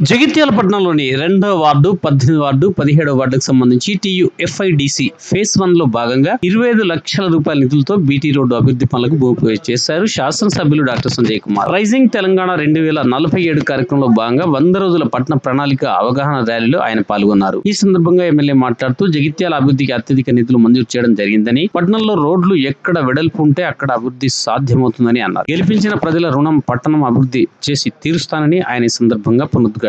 జగిత్యాల పట్టణంలోని రెండవ వార్డు పద్దెనిమిది వార్డు పదిహేడవ వార్డుకు సంబంధించి టీయు ఎఫ్ఐడిసి ఫేస్ వన్లో భాగంగా ఇరవై ఐదు లక్షల రూపాయల నిధులతో బీటీ రోడ్డు అభివృద్ధి పనులకు భూమి పూజ చేశారు శాసనసభ్యులు డాక్టర్ సంజయ్ కుమార్. రైజింగ్ తెలంగాణ రెండు వేల నలభై ఏడు కార్యక్రమంలో భాగంగా వంద రోజుల పట్టణ ప్రణాళిక అవగాహన ర్యాలీలో ఆయన పాల్గొన్నారు. ఈ సందర్భంగా ఎమ్మెల్యే మాట్లాడుతూ జగిత్యాల అభివృద్ధికి అత్యధిక నిధులు మంజూరు చేయడం జరిగిందని పట్టణంలో రోడ్లు ఎక్కడ వెడల్పు ఉంటే అక్కడ అభివృద్ధి సాధ్యమవుతుందని అన్నారు. గెలిపించిన ప్రజల రుణం పట్టణం అభివృద్ధి చేసి తీరుస్తానని ఆయన ఈ సందర్భంగా పునరుద్ఘాటించారు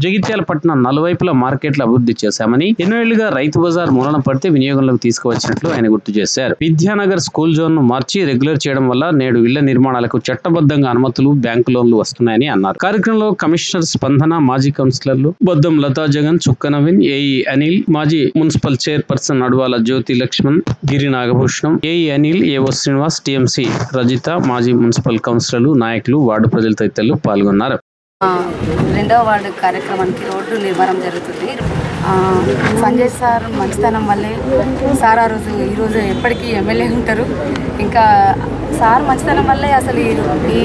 జగిత్యాల పట్టణం నలువైపుల మార్కెట్ల అభివృద్ధి చేశామని ఎన్నో ఏళ్ళుగా రైతు బజార్ మూలన పడితే వినియోగంలోకి తీసుకువచ్చినట్లు ఆయన గుర్తు చేశారు. విద్యానగర్ స్కూల్ జోన్ను మార్చి రెగ్యులర్ చేయడం వల్ల నేడు ఇళ్ళ నిర్మాణాలకు చట్టబద్ధంగా అనుమతులు బ్యాంకు లోన్లు వస్తున్నాయని అన్నారు. కార్యక్రమంలో కమిషనర్ స్పందన మాజీ కౌన్సిలర్లు బొద్దం లతా జగన్ చుక్క నవీన్ ఏఈ అనిల్ మాజీ municipal chairperson Adavala Jyothi Lakshman Giri Nagabhushanam AE Anil AO Srinivas TMC Rajitha మాజీ మున్సిపల్ కౌన్సిలర్లు నాయకులు వార్డు ప్రజలు తదితరులు పాల్గొన్నారు. రెండవ వార్డు కార్యక్రమానికి రోడ్డు నిర్మాణం జరుగుతుంది. సంజయ్ సార్ మంచితనం వల్లే సార్ ఆ రోజు ఈరోజు ఎప్పటికీ ఎమ్మెల్యే ఉంటారు. ఇంకా సార్ మంచితనం వల్లే అసలు ఈ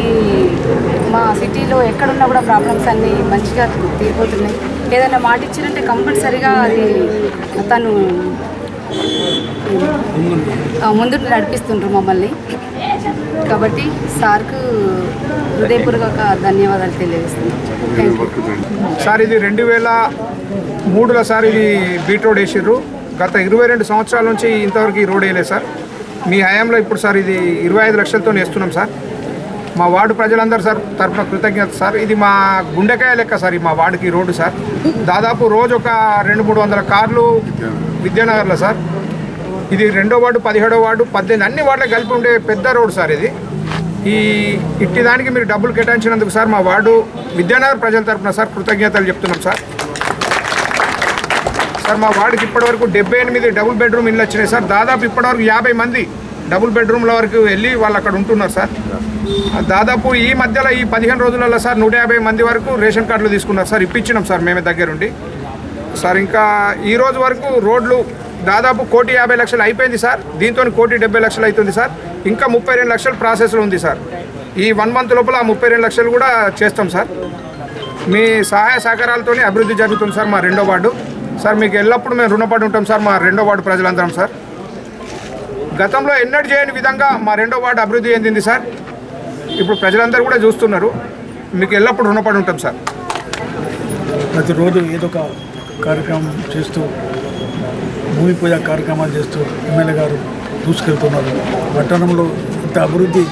మా సిటీలో ఎక్కడున్నా కూడా ప్రాబ్లమ్స్ అన్నీ మంచిగా తీరిపోతున్నాయి. ఏదైనా మాట ఇచ్చినంటే కంపల్సరిగా అది తను ముందు నడిపిస్తుండ్రు మమ్మల్ని. కాబట్టి సార్కు హృదయపూర్వక ధన్యవాదాలు తెలియజేస్తున్నాను సార్ ఇది రెండు వేల మూడులో సార్ ఇది బీట్ రోడ్ వేసిర్రు. గత ఇరవై రెండు సంవత్సరాల నుంచి ఇంతవరకు ఈ రోడ్ వేయలేదు సార్. మీ హయాంలో ఇప్పుడు సార్ ఇది ఇరవై ఐదు లక్షలతో వేస్తున్నాం సార్. మా వార్డు ప్రజలందరూ సార్ తరఫున కృతజ్ఞత సార్. ఇది మా గుండెకాయ లెక్క సార్ మా వార్డుకి రోడ్డు సార్. దాదాపు రోజు ఒక రెండు మూడు వందల కార్లు విద్యానగర్లో సార్. ఇది రెండో వార్డు పదిహేడో వార్డు పద్దెనిమిది అన్ని వార్డులకు కలిపి ఉండే పెద్ద రోడ్ సార్ ఇది. ఈ ఇట్టి దానికి మీరు డబ్బులు కేటాయించినందుకు సార్ మా వార్డు విద్యానగర్ ప్రజల తరపున సార్ కృతజ్ఞతలు చెప్తున్నాం సార్. సార్ మా వార్డుకి ఇప్పటివరకు డెబ్బై ఎనిమిది డబుల్ బెడ్రూమ్ ఇల్లు వచ్చినాయి సార్. దాదాపు ఇప్పటివరకు యాభై మంది డబుల్ బెడ్రూమ్ల వరకు వెళ్ళి వాళ్ళు అక్కడ ఉంటున్నారు సార్. దాదాపు ఈ మధ్యలో ఈ పదిహేను రోజులలో సార్ నూట యాభై మంది వరకు రేషన్ కార్డులు తీసుకున్నారు సార్. ఇప్పించినాం సార్ మేమే దగ్గరుండి. సార్ ఇంకా ఈ రోజు వరకు రోడ్లు దాదాపు కోటి యాభై లక్షలు అయిపోయింది సార్. దీంతో కోటి డెబ్బై లక్షలు అవుతుంది సార్. ఇంకా ముప్పై రెండు లక్షలు ప్రాసెస్లో ఉంది సార్. ఈ వన్ మంత్ లోపల ఆ ముప్పై రెండు లక్షలు కూడా చేస్తాం సార్. మీ సహాయ సహకారాలతోనే అభివృద్ధి జరుగుతుంది సార్ మా రెండో వార్డు. సార్ మీకు ఎల్లప్పుడూ మేము రుణపడి ఉంటాం సార్ మా రెండో వార్డు ప్రజలందరం సార్. గతంలో ఎన్నడూ చేయని విధంగా మా రెండో వార్డు అభివృద్ధి చెందింది సార్. ఇప్పుడు ప్రజలందరూ కూడా చూస్తున్నారు. మీకు ఎల్లప్పుడూ రుణపడి ఉంటాం సార్. ప్రతిరోజు ఏదో ఒక కార్యక్రమం చేస్తూ భూమి పూజ కార్యక్రమాలు చేస్తూ ఎమ్మెల్యే గారు దూసుకెళ్తున్నారు. పట్టణంలో ఇంత అభివృద్ధి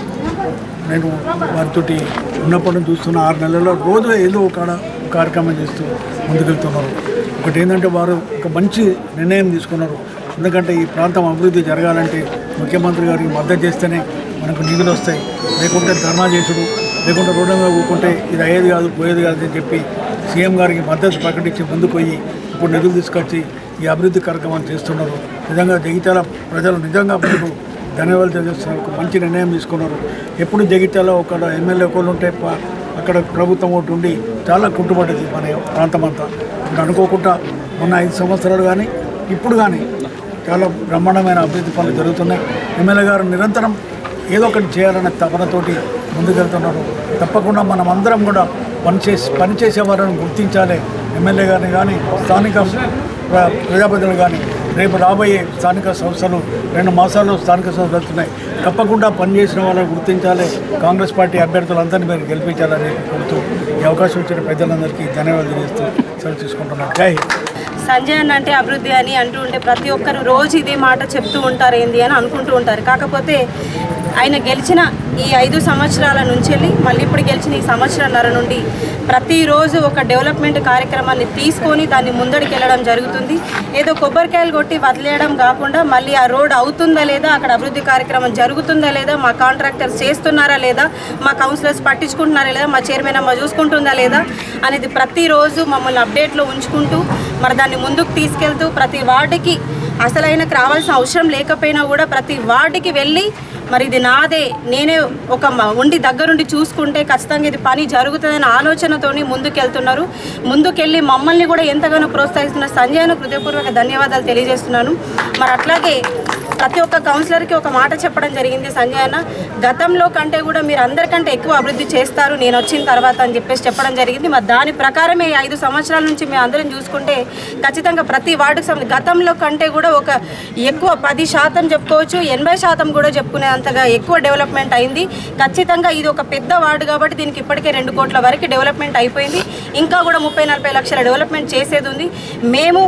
నేను వారితోటి ఉన్నప్పటి చూస్తున్న ఆరు నెలల్లో రోజు ఏదో ఒక కార్యక్రమం చేస్తూ ముందుకెళ్తున్నారు. ఒకటి ఏంటంటే వారు ఒక మంచి నిర్ణయం తీసుకున్నారు. ఎందుకంటే ఈ ప్రాంతం అభివృద్ధి జరగాలంటే ముఖ్యమంత్రి గారికి మద్దతు చేస్తేనే మనకు నిధులు వస్తాయి. లేకుంటే ధర్నా చేసుడు లేకుంటే రోడ్డు మీద ఊరుకుంటే ఇది అయ్యేది కాదు పోయేది కాదు అని చెప్పి సీఎం గారికి మద్దతు ప్రకటించి ముందుకు పోయి ఇప్పుడు నిధులు తీసుకొచ్చి ఈ అభివృద్ధి కార్యక్రమాలు చేస్తున్నారు. నిజంగా జగిత్యాల ప్రజలు నిజంగా మీకు ధన్యవాదాలు తెలియజేస్తున్నారు. మంచి నిర్ణయం తీసుకున్నారు. ఎప్పుడు జగిత్యాల ఒక ఎమ్మెల్యే ఒకళ్ళు ఉంటే అక్కడ ప్రభుత్వం ఒకటి ఉండి చాలా కుట్టుబడ్డది మన ప్రాంతం అంతా. ఇప్పుడు అనుకోకుండా ఉన్న ఐదు సంవత్సరాలు కానీ ఇప్పుడు కానీ చాలా బ్రహ్మాండమైన అభివృద్ధి పనులు జరుగుతున్నాయి. ఎమ్మెల్యే గారు నిరంతరం ఏదో ఒకటి చేయాలనే తపనతోటి ముందుకెళ్తున్నారు. తప్పకుండా మనం అందరం కూడా పనిచేసి పనిచేసే వారిని గుర్తించాలి. ఎమ్మెల్యే గారిని కానీ స్థానిక ప్రజాప్రతినిధులు కానీ రేపు రాబోయే స్థానిక సంస్థలు రెండు మాసాల్లో స్థానిక సంస్థలు వస్తున్నాయి తప్పకుండా పనిచేసిన వాళ్ళని గుర్తించాలి. కాంగ్రెస్ పార్టీ అభ్యర్థులందరినీ మీరు గెలిపించాలని కోరుతూ ఈ అవకాశం ఇచ్చిన ప్రజలందరికీ ధన్యవాదాలు చేస్తూ సెలవు తీసుకుంటున్నాను. జై సంజయ్ అన్న అంటే అభివృద్ధి అని అంటూ ఉంటే ప్రతి ఒక్కరు రోజు ఇదే మాట చెప్తూ ఉంటారు ఏంది అని అనుకుంటూ ఉంటారు. కాకపోతే ఆయన గెలిచిన ఈ ఐదు సంవత్సరాల నుంచి వెళ్ళి మళ్ళీ ఇప్పుడు గెలిచిన ఈ సంవత్సరాల నుండి ప్రతిరోజు ఒక డెవలప్మెంట్ కార్యక్రమాన్ని తీసుకొని దాన్ని ముందడికి వెళ్ళడం జరుగుతుంది. ఏదో కొబ్బరికాయలు కొట్టి వదిలేయడం కాకుండా మళ్ళీ ఆ రోడ్ అవుతుందా లేదా అక్కడ అభివృద్ధి కార్యక్రమం జరుగుతుందా లేదా మా కాంట్రాక్టర్స్ చేస్తున్నారా లేదా మా కౌన్సిలర్స్ పట్టించుకుంటున్నారా లేదా మా చైర్మన్ అమ్మ చూసుకుంటుందా లేదా అనేది ప్రతిరోజు మమ్మల్ని అప్డేట్లో ఉంచుకుంటూ మరి దాన్ని ముందుకు తీసుకెళ్తూ ప్రతి వార్డుకి అసలైనకు రావాల్సిన అవసరం లేకపోయినా కూడా ప్రతి వార్డుకి వెళ్ళి మరి ఇది నాదే. నేనే ఒక మ- ఉండి దగ్గరుండి చూసుకుంటే ఖచ్చితంగా ఇది పని జరుగుతుందనే ఆలోచనతోని ముందుకెళ్తున్నారు. ముందుకెళ్ళి మమ్మల్ని కూడా ఎంతగానో ప్రోత్సహిస్తున్న సంజయ్ను హృదయపూర్వక ధన్యవాదాలు తెలియజేస్తున్నాను. మరి అట్లాగే ప్రతి ఒక్క కౌన్సిలర్కి ఒక మాట చెప్పడం జరిగింది సంజయ్ అన్న. గతంలో కంటే కూడా మీరు అందరికంటే ఎక్కువ అభివృద్ధి చేస్తారు నేను వచ్చిన తర్వాత అని చెప్పేసి చెప్పడం జరిగింది. మరి దాని ప్రకారమే ఐదు సంవత్సరాల నుంచి మేము అందరం చూసుకుంటే ఖచ్చితంగా ప్రతి వార్డుకు గతంలో కంటే కూడా ఒక ఎక్కువ పది శాతం చెప్పుకోవచ్చు ఎనభై శాతం కూడా చెప్పుకునే అంతగా ఎక్కువ డెవలప్మెంట్ అయింది. ఖచ్చితంగా ఇది ఒక పెద్ద వార్డు కాబట్టి దీనికి ఇప్పటికే రెండు కోట్ల వరకు డెవలప్మెంట్ అయిపోయింది. ఇంకా కూడా ముప్పై నలభై లక్షల డెవలప్మెంట్ చేసేది ఉంది. మేము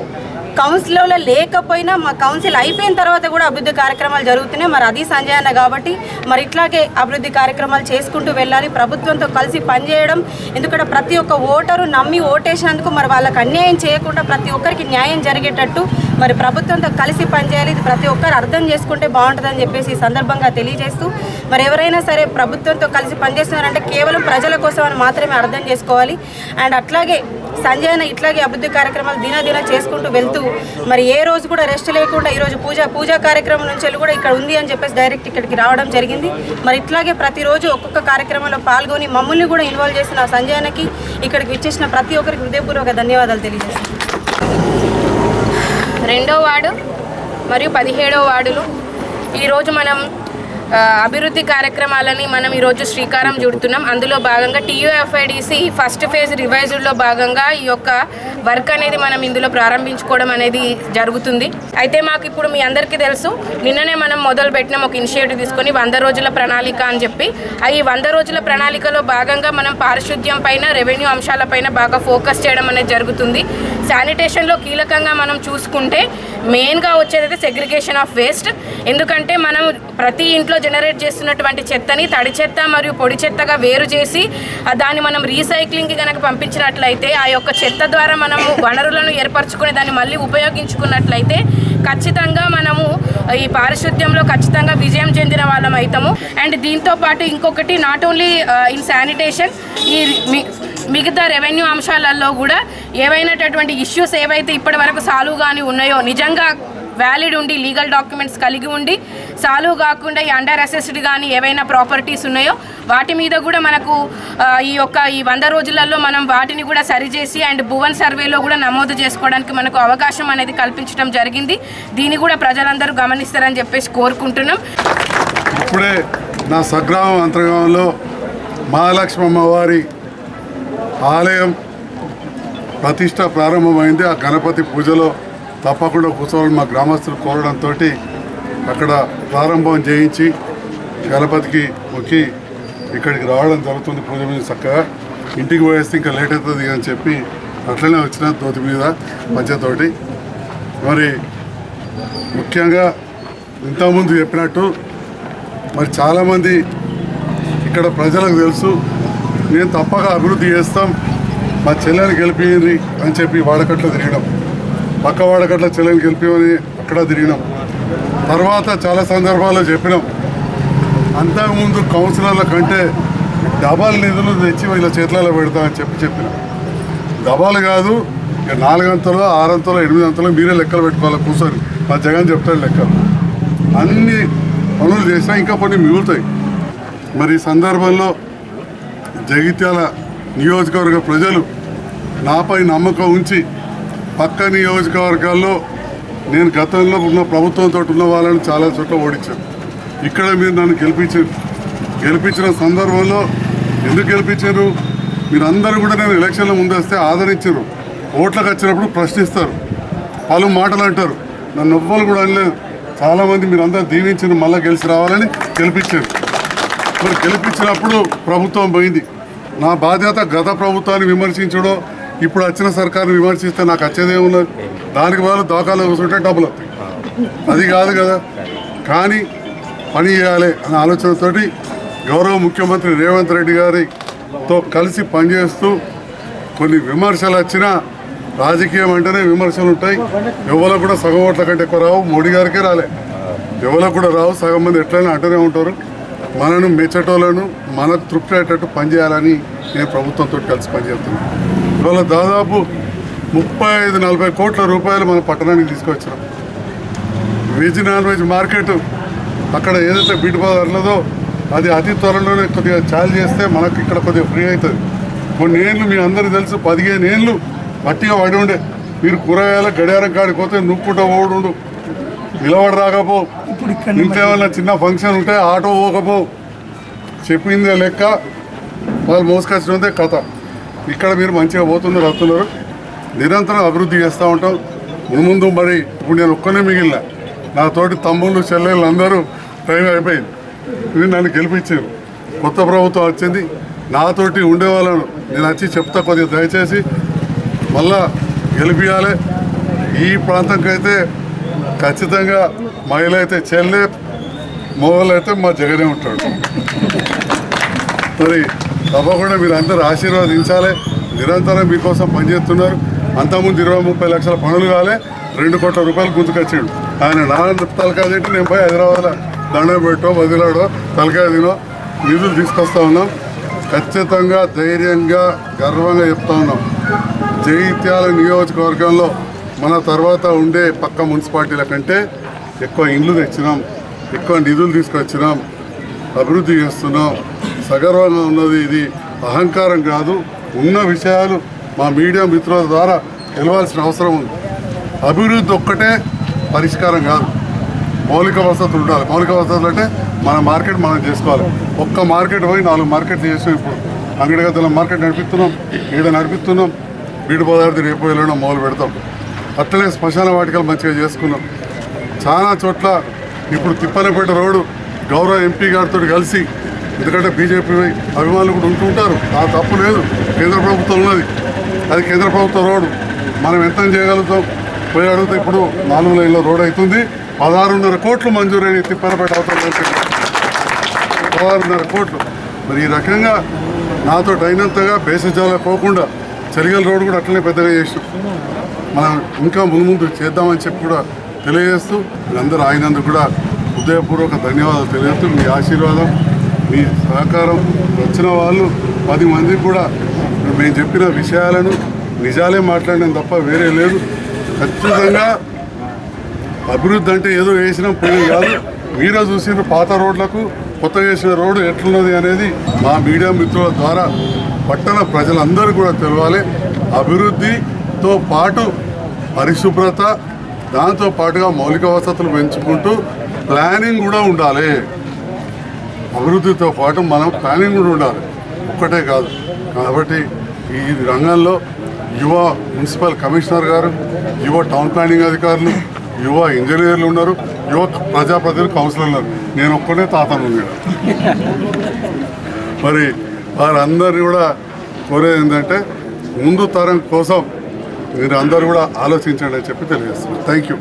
కౌన్సిల్లో లేకపోయినా మా కౌన్సిల్ అయిపోయిన తర్వాత కూడా అభివృద్ధి కార్యక్రమాలు జరుగుతున్నాయి. మరి అది సంజయ్ అన్న కాబట్టి మరి ఇట్లాగే అభివృద్ధి కార్యక్రమాలు చేసుకుంటూ వెళ్ళాలి. ప్రభుత్వంతో కలిసి పనిచేయడం ఎందుకంటే ప్రతి ఒక్క ఓటరు నమ్మి ఓటేసినందుకు మరి వాళ్ళకి అన్యాయం చేయకుండా ప్రతి ఒక్కరికి న్యాయం జరిగేటట్టు మరి ప్రభుత్వంతో కలిసి పనిచేయాలి. ఇది ప్రతి ఒక్కరు అర్థం చేసుకుంటే బాగుంటుందని చెప్పేసి ఈ సందర్భంగా తెలియజేస్తూ మరి ఎవరైనా సరే ప్రభుత్వంతో కలిసి పనిచేస్తున్నారంటే కేవలం ప్రజల కోసం అని మాత్రమే అర్థం చేసుకోవాలి. అండ్ అట్లాగే సంజయ్ అన్న ఇట్లాగే అభివృద్ధి కార్యక్రమాలు దినదిన చేసుకుంటూ వెళ్తూ మరి ఏ రోజు కూడా రెస్ట్ లేకుండా ఈరోజు పూజ పూజా కార్యక్రమం నుంచి వెళ్ళి కూడా ఇక్కడ ఉంది అని చెప్పేసి డైరెక్ట్ ఇక్కడికి రావడం జరిగింది. మరి ఇట్లాగే ప్రతిరోజు ఒక్కొక్క కార్యక్రమంలో పాల్గొని మమ్మల్ని కూడా ఇన్వాల్వ్ చేసిన సంజయ్ అన్నకి ఇక్కడికి విచ్చేసిన ప్రతి ఒక్కరికి హృదయపూర్వక ధన్యవాదాలు తెలియజేస్తాను రెండో వార్డు మరియు పదిహేడో వార్డులు ఈరోజు మనం అభివృద్ధి కార్యక్రమాలని మనం ఈరోజు శ్రీకారం చుడుతున్నాం. అందులో భాగంగా టీయూఎఫ్ఐడిసి ఫస్ట్ ఫేజ్ రివైజ్డ్లో భాగంగా ఈ యొక్క వర్క్ అనేది మనం ఇందులో ప్రారంభించుకోవడం అనేది జరుగుతుంది. అయితే మాకు ఇప్పుడు మీ అందరికీ తెలుసు నిన్ననే మనం మొదలు పెట్టినాం ఒక ఇనిషియేటివ్ తీసుకొని వంద రోజుల ప్రణాళిక అని చెప్పి. ఈ వంద రోజుల ప్రణాళికలో భాగంగా మనం పారిశుద్ధ్యం పైన రెవెన్యూ అంశాలపైన బాగా ఫోకస్ చేయడం అనేది జరుగుతుంది. శానిటేషన్లో కీలకంగా మనం చూసుకుంటే మెయిన్గా వచ్చేదైతే సెగ్రిగేషన్ ఆఫ్ వేస్ట్. ఎందుకంటే మనం ప్రతి ఇంట్లో జనరేట్ చేస్తున్నటువంటి చెత్తని తడి చెత్త మరియు పొడి చెత్తగా వేరు చేసి దాన్ని మనం రీసైక్లింగ్కి కనుక పంపించినట్లయితే ఆ యొక్క చెత్త ద్వారా మనము వనరులను ఏర్పరచుకుని దాన్ని మళ్ళీ ఉపయోగించుకున్నట్లయితే ఖచ్చితంగా మనము ఈ పారిశుద్ధ్యంలో ఖచ్చితంగా విజయం చెందిన వాళ్ళం అవుతాము అండ్ దీంతో పాటు ఇంకొకటి నాట్ ఓన్లీ ఇన్ శానిటేషన్ ఈ మి- మిగతా రెవెన్యూ అంశాలలో కూడా ఏవైనటువంటి ఇష్యూస్ ఏవైతే ఇప్పటి వరకు సాల్వ్ కానీ ఉన్నాయో నిజంగా వ్యాలిడ్ ఉండి లీగల్ డాక్యుమెంట్స్ కలిగి ఉండి సాల్వ్ కాకుండా ఈ అండర్ అసెస్డ్ కానీ ఏవైనా ప్రాపర్టీస్ ఉన్నాయో వాటి మీద కూడా మనకు ఈ యొక్క ఈ వంద రోజులలో మనం వాటిని కూడా సరిచేసి అండ్ భువన్ సర్వేలో కూడా నమోదు చేసుకోవడానికి మనకు అవకాశం అనేది కల్పించడం జరిగింది. దీన్ని కూడా ప్రజలందరూ గమనిస్తారని చెప్పేసి కోరుకుంటున్నాం. ఇప్పుడే నా స్వగ్రామం అంతర్గ్రామంలో మహాలక్ష్మి అమ్మవారి ఆలయం ప్రతిష్ట ప్రారంభమైంది. ఆ గణపతి పూజలో తప్పకుండా కూర్చోవాలని మా గ్రామస్తులు కోరడంతో అక్కడ ప్రారంభం చేయించి గణపతికి మొక్కి ఇక్కడికి రావడం జరుగుతుంది. పూజ మీద చక్కగా ఇంటికి పోయేస్తే ఇంకా లేట్ అవుతుంది అని చెప్పి అట్లనే వచ్చిన తోతి మీద మధ్యతోటి. మరి ముఖ్యంగా ఇంతకుముందు చెప్పినట్టు మరి చాలామంది ఇక్కడ ప్రజలకు తెలుసు నేను తప్పక అభివృద్ధి చేస్తాం మా చెల్లెని గెలిపియండి అని చెప్పి వాడకట్లో తిరగడం పక్కవాడ గట్ల చెల్లెలు గెలిపామని అక్కడ తిరిగినాం. తర్వాత చాలా సందర్భాల్లో చెప్పినాం. అంతకుముందు కౌన్సిలర్ల కంటే డబాల్ నిధులు తెచ్చి వీళ్ళ చేతులలో పెడతామని చెప్పి చెప్పినాం. డబాలు కాదు ఇక నాలుగంతలో ఆరంతలో ఎనిమిదంతలో మీరే లెక్కలు పెట్టుకోవాలి కూర్చొని. మా జగన్ చెప్తాడు లెక్కలు. అన్ని పనులు చేసినా ఇంకా కొన్ని మిగులుతాయి. మరి ఈ సందర్భంలో జగిత్యాల నియోజకవర్గ ప్రజలు నాపై నమ్మకం ఉంచి పక్క నియోజకవర్గాల్లో నేను గతంలో ఉన్న ప్రభుత్వంతో ఉన్న వాళ్ళని చాలా చోట్ల ఓడించాను. ఇక్కడ మీరు నన్ను గెలిపించారు. గెలిపించిన సందర్భంలో ఎందుకు గెలిపించారు? మీరందరూ కూడా నేను ఎలక్షన్ల ముందు వస్తే ఆదరించారు. ఓట్లకు వచ్చినప్పుడు ప్రశ్నిస్తారు. పలు మాటలు అంటారు. నన్ను ఎవ్వరు కూడా అనలేదు. చాలామంది మీరందరూ దీవించిన మళ్ళీ గెలిచి రావాలని గెలిపించారు. మరి గెలిపించినప్పుడు ప్రభుత్వం పోయింది. నా బాధ్యత గత ప్రభుత్వాన్ని విమర్శించడం ఇప్పుడు వచ్చిన సర్కార్ని విమర్శిస్తే నాకు వచ్చేదేమున్నది దానికి బదులు దోకాలు కూర్చుంటే డబ్బులు వస్తాయి. అది కాదు కదా. కానీ పని చేయాలి అనే ఆలోచనతోటి గౌరవ ముఖ్యమంత్రి రేవంత్ రెడ్డి గారితో కలిసి పనిచేస్తూ కొన్ని విమర్శలు వచ్చినా రాజకీయం అంటేనే విమర్శలు ఉంటాయి. ఎవరో కూడా సగం ఓట్ల కంటే ఎక్కువ రావు. మోడీ గారికే రాలే. ఎవరో కూడా రావు. సగం మంది ఎట్లయినా అంటూనే ఉంటారు. మనను మెచ్చటోలను మనకు తృప్తి అయ్యేటట్టు పనిచేయాలని నేను ప్రభుత్వంతో కలిసి పనిచేస్తున్నాను. ఇవాళ దాదాపు ముప్పై ఐదు నలభై కోట్ల రూపాయలు మన పట్టణానికి తీసుకొచ్చినాం. వెజ్ నాన్ వెజ్ మార్కెట్ అక్కడ ఏదైతే బీట్ బజార్లదో అది అతి త్వరలోనే కొద్దిగా చాలు చేస్తే మనకి ఇక్కడ కొద్దిగా ఫ్రీ అవుతుంది. కొన్ని ఏళ్ళు మీ అందరికీ తెలుసు పదిహేను ఏళ్ళు మట్టిగా పడి ఉండే. మీరు కూరగాయల గడియారం కాడికి పోతే నుక్కుంటా ఓడుండు నిలబడి రాకపో. ఇంకేమన్నా చిన్న ఫంక్షన్ ఉంటే ఆటో పోకపో. చెప్పిందే లెక్క. వాళ్ళు మోసుకొచ్చినదే కథ. ఇక్కడ మీరు మంచిగా పోతున్నారు వస్తున్నారు నిరంతరం అభివృద్ధి చేస్తూ ఉంటాం. ముందు ముందు మరి ఇప్పుడు నేను ఒక్కనే మిగిలిన. నా తోటి తమ్ముళ్ళు చెల్లెళ్ళు అందరూ టైం అయిపోయింది. ఇది నన్ను గెలిపించారు. కొత్త ప్రభుత్వం వచ్చింది. నాతోటి ఉండేవాళ్ళను నేను వచ్చి చెప్తా కొద్దిగా దయచేసి మళ్ళా గెలిపియాలి. ఈ ప్రాంతంకైతే ఖచ్చితంగా మహిళ అయితే చెల్లె మొగలు అయితే మా జగనే ఉంటాడు. మరి తప్పకుండా మీరు అందరూ ఆశీర్వాదించాలి. నిరంతరం మీకోసం పనిచేస్తున్నారు. అంతకుముందు ఇరవై ముప్పై లక్షల పనులు కాలే రెండు కోట్ల రూపాయలు గుంతుకొచ్చాడు ఆయన నాన్న తలకాయ తింటే నేను పోయి హైదరాబాద్లో దండం పెట్టో వదిలాడో తలకాయ తినో నిధులు తీసుకొస్తా ఉన్నాం. ఖచ్చితంగా ధైర్యంగా గర్వంగా చెప్తా ఉన్నాం. జైత్యాల నియోజకవర్గంలో మన తర్వాత ఉండే పక్క మున్సిపాలిటీల కంటే ఎక్కువ ఇండ్లు తెచ్చినాం ఎక్కువ నిధులు తీసుకొచ్చినాం అభివృద్ధి చేస్తున్నాం. సగర్వంగా ఉన్నది ఇది. అహంకారం కాదు. ఉన్న విషయాలు మా మీడియా మిత్రుల ద్వారా తెలవాల్సిన అవసరం ఉంది. అభివృద్ధి ఒక్కటే పరిష్కారం కాదు. మౌలిక వసతులు ఉండాలి. మౌలిక వసతులు అంటే మన మార్కెట్ మనం చేసుకోవాలి. ఒక్క మార్కెట్ పోయి నాలుగు మార్కెట్ చేసాం ఇప్పుడు. అంగడిగద్దల మార్కెట్ నడిపిస్తున్నాం. ఈడ నడిపిస్తున్నాం. బీడు పదార్థం రేపు వెళ్ళడం మొదలు పెడతాం. అట్లనే శ్మశాన వాటికలు మంచిగా చేసుకున్నాం. చాలా చోట్ల ఇప్పుడు తిప్పనపేట రోడ్డు గౌరవ ఎంపీ గారితో కలిసి ఎందుకంటే బీజేపీ అభిమానులు కూడా ఉంటూ ఉంటారు. ఆ తప్పు లేదు. కేంద్ర ప్రభుత్వం ఉన్నది. అది కేంద్ర ప్రభుత్వ రోడ్డు. మనం ఎంత చేయగలుగుతాం? పోయి అడిగితే ఇప్పుడు నాలుగు లైన్ల రోడ్ అవుతుంది. పదహారున్నర కోట్లు మంజూరైన తిప్పనపేట అవుతుంది పదహారున్నర కోట్లు. మరి ఈ రకంగా నాతో అయినంతగా బేసజాల పోకుండా చలిగల రోడ్డు కూడా అట్లనే పెద్దగా చేసాం మనం ఇంకా ముందు ముందు చేద్దామని చెప్పి కూడా తెలియజేస్తూ అందరూ ఆయనందుకు కూడా హృదయపూర్వక ధన్యవాదాలు తెలియజేస్తూ మీ ఆశీర్వాదం. మీ సహకారం వచ్చిన వాళ్ళు పది మందికి కూడా మేము చెప్పిన విషయాలను నిజాలే మాట్లాడడం తప్ప వేరే లేదు. ఖచ్చితంగా అభివృద్ధి అంటే ఏదో వేసినాం పోయింది కాదు. మీరే చూసిన పాత రోడ్లకు కొత్త వేసిన రోడ్డు ఎట్లున్నది అనేది మా మీడియా మిత్రుల ద్వారా పట్టణ ప్రజలందరూ కూడా తెలవాలి. అభివృద్ధితో పాటు పరిశుభ్రత దాంతో పాటుగా మౌలిక వసతులు పెంచుకుంటూ ప్లానింగ్ కూడా ఉండాలి. అభివృద్ధితో పాటు మనం ప్లానింగ్ కూడా ఉండాలి. ఒక్కటే కాదు. కాబట్టి ఈ రంగంలో యువ మున్సిపల్ కమిషనర్ గారు యువ టౌన్ ప్లానింగ్ అధికారులు యువ ఇంజనీర్లు ఉన్నారు యువ ప్రజాప్రతినిధులు కౌన్సిలర్లు ఉన్నారు. నేను ఒక్కనే తాతను మరి వారందరినీ కూడా కోరేది ఏంటంటే ముందు తరం కోసం మీరు అందరూ కూడా ఆలోచించండి అని చెప్పి తెలియజేస్తున్నాను. Thank you